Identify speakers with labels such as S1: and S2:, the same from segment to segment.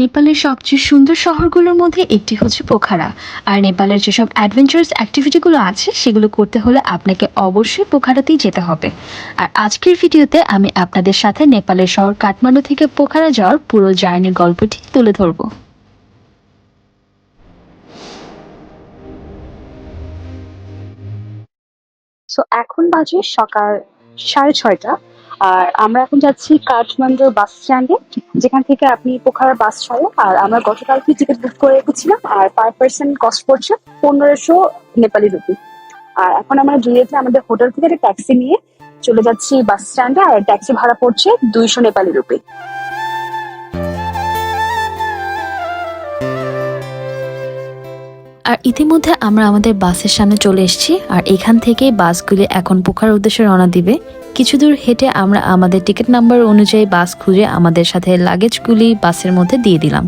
S1: নেপালের সবচেয়ে সুন্দর শহরগুলোর মধ্যে একটি হচ্ছে পোখারা। আর নেপালের যেসব অ্যাডভেঞ্চারাস অ্যাক্টিভিটিগুলো আছে, সেগুলো করতে হলে আপনাকে অবশ্যই পোখারাতেই যেতে হবে। আর আজকের ভিডিওতে আমি আপনাদের সাথে নেপালের শহর কাঠমান্ডু থেকে পোখারা যাওয়ার পুরো জার্নির গল্পটি তুলে ধরবো।
S2: এখন বাজে সকাল সাড়ে ছয়টা। আর আমরা এখন যাচ্ছি কাঠমান্ডুর বাস স্ট্যান্ডে, যেখান থেকে আপনি পোখার বাস ছাড়ো আর আমরা গতকালকে টিকিট বুক করে রেখেছিলাম, আর পার পার্সন কস্ট পড়ছে পনেরোশো নেপালি রুপি আর এখন আমরা জুলিয়েটে আমাদের হোটেল থেকে একটা ট্যাক্সি নিয়ে চলে যাচ্ছি বাস স্ট্যান্ডে, আর ট্যাক্সি ভাড়া পড়ছে দুইশো নেপালি রুপি
S1: আর ইতিমধ্যে আমরা আমাদের বাসের সামনে চলে এসেছি আর এখান থেকেই বাসগুলি এখন পোখার উদ্দেশ্যে রওনা দিবে। কিছু দূর হেঁটে আমরা আমাদের টিকিট নাম্বার অনুযায়ী বাস খুঁজে আমাদের সাথে লাগেজগুলি বাসের মধ্যে দিয়ে দিলাম।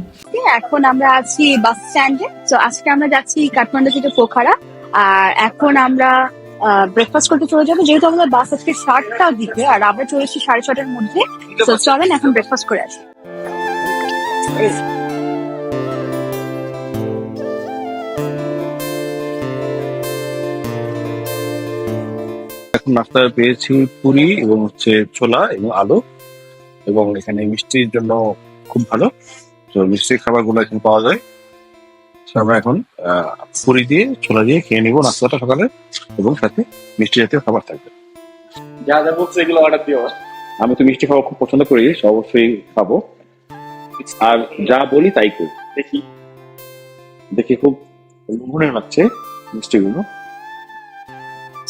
S2: এখন আমরা আছি বাস স্ট্যান্ডে। তো আজকে আমরা যাচ্ছি কাঠমান্ডু থেকে পোখারা। আর এখন আমরা ব্রেকফাস্ট করতে চলে যাব। যেহেতু আমাদের বাস আজকে সাতটার দিকে, আর আমরা চলে এসেছি সাড়ে ছটার মধ্যে। তো চলেন, এখন ব্রেকফাস্ট করে আসি।
S3: নাস্তায় পেয়েছি পুরি এবং হচ্ছে ছোলা এবং আলু এবং এখানে মিষ্টির জন্য খুব ভালো। তো মিষ্টির খাবারগুলো এখানে পাওয়া যায়। আমরা এখন পুরি দিয়ে ছোলা দিয়ে খেয়ে নিবো নাস্তাটা সকালে এবং সাথে মিষ্টি জাতীয় খাবার থাকবে।
S4: যা যা বলছে এগুলো অর্ডার দিও।
S3: আমি তো মিষ্টি খাওয়া খুব পছন্দ করি অবশ্যই খাব। আর যা বলি তাই করি।
S4: দেখি।
S3: দেখে খুব লোভনীয় লাগছে মিষ্টিগুলো।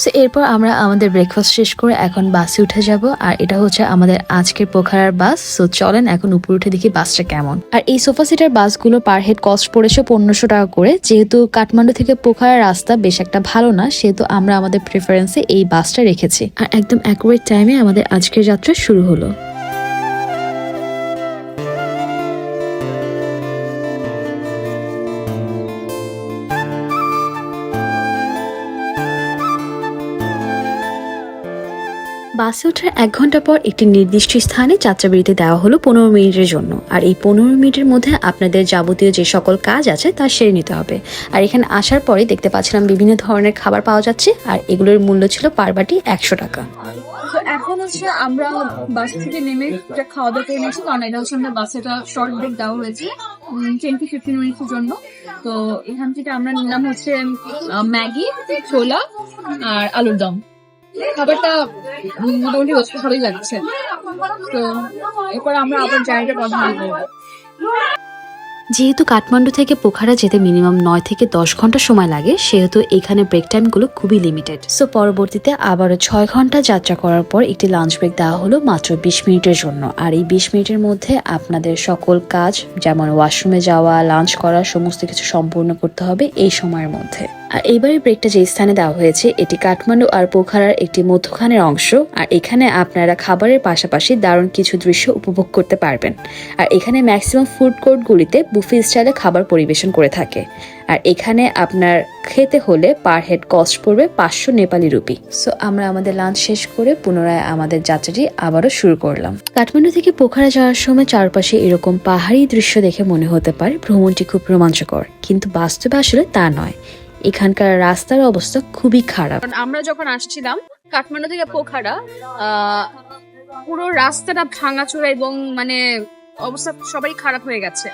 S1: সো এরপর আমরা আমাদের ব্রেকফাস্ট শেষ করে এখন বাসে উঠে যাব। আর এটা হচ্ছে আমাদের আজকের পোখারার বাস সো চলেন এখন উপরে উঠে দেখি বাসটা কেমন। আর এই সোফা সিটার বাসগুলো পার হেড কস্ট পড়েছে পনেরোশো টাকা করে। যেহেতু কাঠমান্ডু থেকে পোখারার রাস্তা বেশ একটা ভালো না, সেহেতু আমরা আমাদের প্রেফারেন্সে এই বাসটা রেখেছি। আর একদম অ্যাকুরেট টাইমে আমাদের আজকের যাত্রা শুরু হলো। বাসে ওঠার এক ঘণ্টা পর একটি নির্দিষ্ট স্থানে যাত্রাবিরতি দেওয়া হলো পনেরো মিনিটের জন্য। আর এই পনেরো মিনিটের মধ্যে আপনাদের যাবতীয় যে সকল কাজ আছে তা সেরে নিতে হবে। আর এখানে আসার পরে দেখতে পাচ্ছিলাম বিভিন্ন ধরনের খাবার পাওয়া যাচ্ছে, আর এগুলোর মূল্য ছিল পার বাটি একশো টাকা।
S5: এখন হচ্ছে আমরা বাস থেকে নেমে খাওয়া দাওয়া করে নিয়েছি, কারণ এটা হচ্ছে আমরা বাসে একটা শর্ট ব্রেক দেওয়া হয়েছে ফিফটিন মিনিটের জন্য। তো এখান থেকে আমরা নিলাম হচ্ছে ম্যাগি, ছোলা আর আলুর দম। খাবারটা মোটামুটি হচ্ছে ভালোই লাগছে। তো এরপর আমরা আবার জায়গাটা কন্টিনিউ করব
S1: যেহেতু কাঠমান্ডু থেকে পোখারা যেতে মিনিমাম নয় থেকে দশ ঘণ্টা সময় লাগে, সেহেতু এখানে ব্রেক টাইমগুলো খুবই লিমিটেড সো পরবর্তীতে আবারও ছয় ঘণ্টা যাত্রা করার পর একটি লাঞ্চ ব্রেক দেওয়া হলো মাত্র বিশ মিনিটের জন্য। আর এই বিশ মিনিটের মধ্যে আপনাদের সকল কাজ, যেমন ওয়াশরুমে যাওয়া লাঞ্চ করা, সমস্ত কিছু সম্পূর্ণ করতে হবে এই সময়ের মধ্যে। আর এইবারের ব্রেকটা যে স্থানে দেওয়া হয়েছে, এটি কাঠমান্ডু আর পোখারার একটি মধ্যখানের অংশ। আর এখানে আপনারা খাবারের পাশাপাশি দারুণ কিছু দৃশ্য উপভোগ করতে পারবেন। আর এখানে ম্যাক্সিমাম ফুড কোর্টগুলিতে বুফে স্টাইলে খাবার পরিবেশন করে থাকে। আর এখানে আপনার খেতে হলে পার হেড কস্ট পড়বে পাঁচশো নেপালি রুপি। সো আমরা আমাদের লাঞ্চ শেষ করে পুনরায় আমাদের যাত্রাটি আবারও শুরু করলাম। কাঠমান্ডু থেকে পোখারা যাওয়ার সময় চারপাশে এরকম পাহাড়ি দৃশ্য দেখে মনে হতে পারে ভ্রমণটি খুব রোমাঞ্চকর। কিন্তু বাস্তবে আসলে তা নয়। এখানকার রাস্তার অবস্থা খুবই খারাপ।
S5: আমরা যখন আসছিলাম, কাঠমান্ডু থেকে পোখারা পুরো রাস্তাটা ভাঙাচোরা এবং মানে অবস্থা সবাই খারাপ হয়ে গেছে।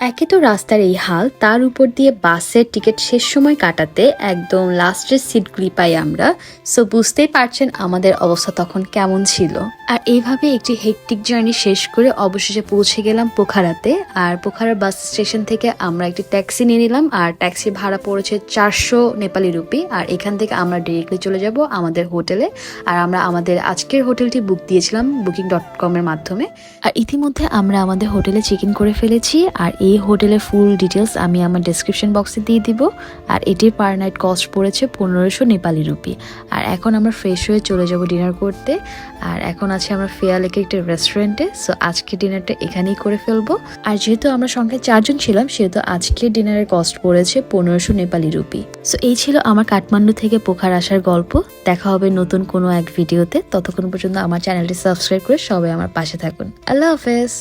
S1: একে তো রাস্তার এই হাল, তার উপর দিয়ে বাসের টিকিট শেষ সময় কাটাতে একদম লাস্টের সিটগুলি পাই আমরা। সো বুঝতেই পারছেন আমাদের অবস্থা তখন কেমন ছিল। আর এইভাবে একটি হেকটিক জার্নি শেষ করে অবশেষে পৌঁছে গেলাম পোখারাতে। আর পোখারা বাস স্টেশন থেকে আমরা একটি ট্যাক্সি নিয়ে নিলাম। আর ট্যাক্সি ভাড়া পড়েছে চারশো নেপালি রুপি। আর এখান থেকে আমরা ডিরেক্টলি চলে যাব আমাদের হোটেলে। আর আমরা আমাদের আজকের হোটেলটি বুক দিয়েছিলাম বুকিং ডট কমের মাধ্যমে। আর ইতিমধ্যে আমরা আমাদের হোটেলে চেক ইন করে ফেলেছি। আর এই হোটেলের ফুল ডিটেলস আমি আমার ডেসক্রিপশন বক্সে দিয়ে দিব। আর এটির পার নাইট কস্ট পড়েছে পনেরোশো নেপালি রুপি। আর এখন আমরা ফ্রেশ হয়ে চলে যাব ডিনার করতে। আর এখন আছে আমরা ফেয়া লেকে একটি রেস্টুরেন্টে সো আজকে ডিনারটা এখানেই করে ফেলব। আর যেহেতু আমরা সঙ্গে চারজন ছিলাম, সেহেতু আজকে ডিনারের কস্ট পড়েছে পনেরোশো নেপালি রুপি। সো এই ছিল আমার কাঠমান্ডু থেকে পোখার আসার গল্প। দেখা হবে নতুন কোনো এক ভিডিওতে ততক্ষণ পর্যন্ত আমার চ্যানেলটি সাবস্ক্রাইব করে সবাই আমার পাশে থাকুন। আল্লাহ হাফেজ!